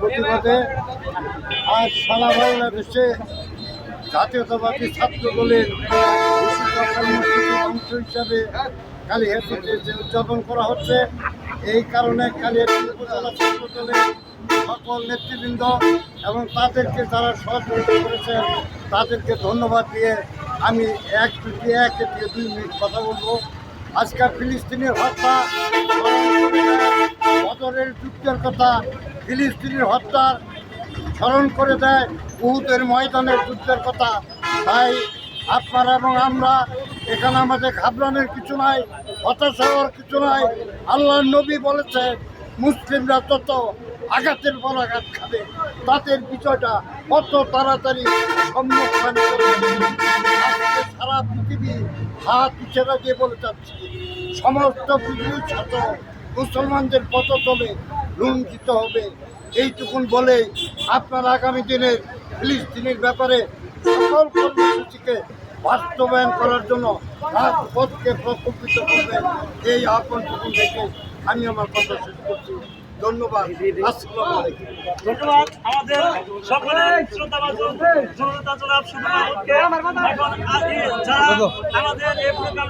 প্রতিবাদে আজ সারা বাংলাদেশে জাতীয়তাবাদী ছাত্র দলের অংশ হিসাবে কালীহাটিতে যে উদযাপন করা হচ্ছে এই কারণে কালীহাটি উপজেলা ছাত্র দলের সকল নেতৃবৃন্দ এবং তাদেরকে যারা সহযোগিতা করেছেন তাদেরকে ধন্যবাদ দিয়ে আমি এক এক থেকে দুই মিনিট কথা বলব। আজকাল ফিলিস্তিনের হত্যা, বদরের যুদ্ধের কথা ফিলিস্তিনের হত্যার স্মরণ করে দেয় উহুদের ময়দানের যুদ্ধের কথা। তাই আপনারা এবং আমরা, এখানে আমাদের ঘাবড়ানোর কিছু নাই, হতাশা হওয়ার কিছু নাই। আল্লাহ নবী বলেছে, মুসলিমরা তত আঘাতের পর আঘাত খাবে, তাদের বিষয়টা কত তাড়াতাড়ি সম্মুখীন হাত ইচ্ছেরা দিয়ে বলে যাচ্ছে। সমস্ত পৃথিবীর ছাত্র মুসলমানদের পথতলে লুণ্ঠিত হবে। এইটুকুন বলে আপনার আগামী দিনের ফিলিস্তিনের ব্যাপারে সকল কর্মসূচিকে বাস্তবায়ন করার জন্য রাজপথকে প্রকল্পিত করবেন। এই আহ্বানটুকুন দেখে আমি আমার কথা শেষ করছি। ধন্যবাদ। ধন্যবাদ আমাদের সকলের জনতা জনাব শুভ আমাদের এই প্রোগ্রাম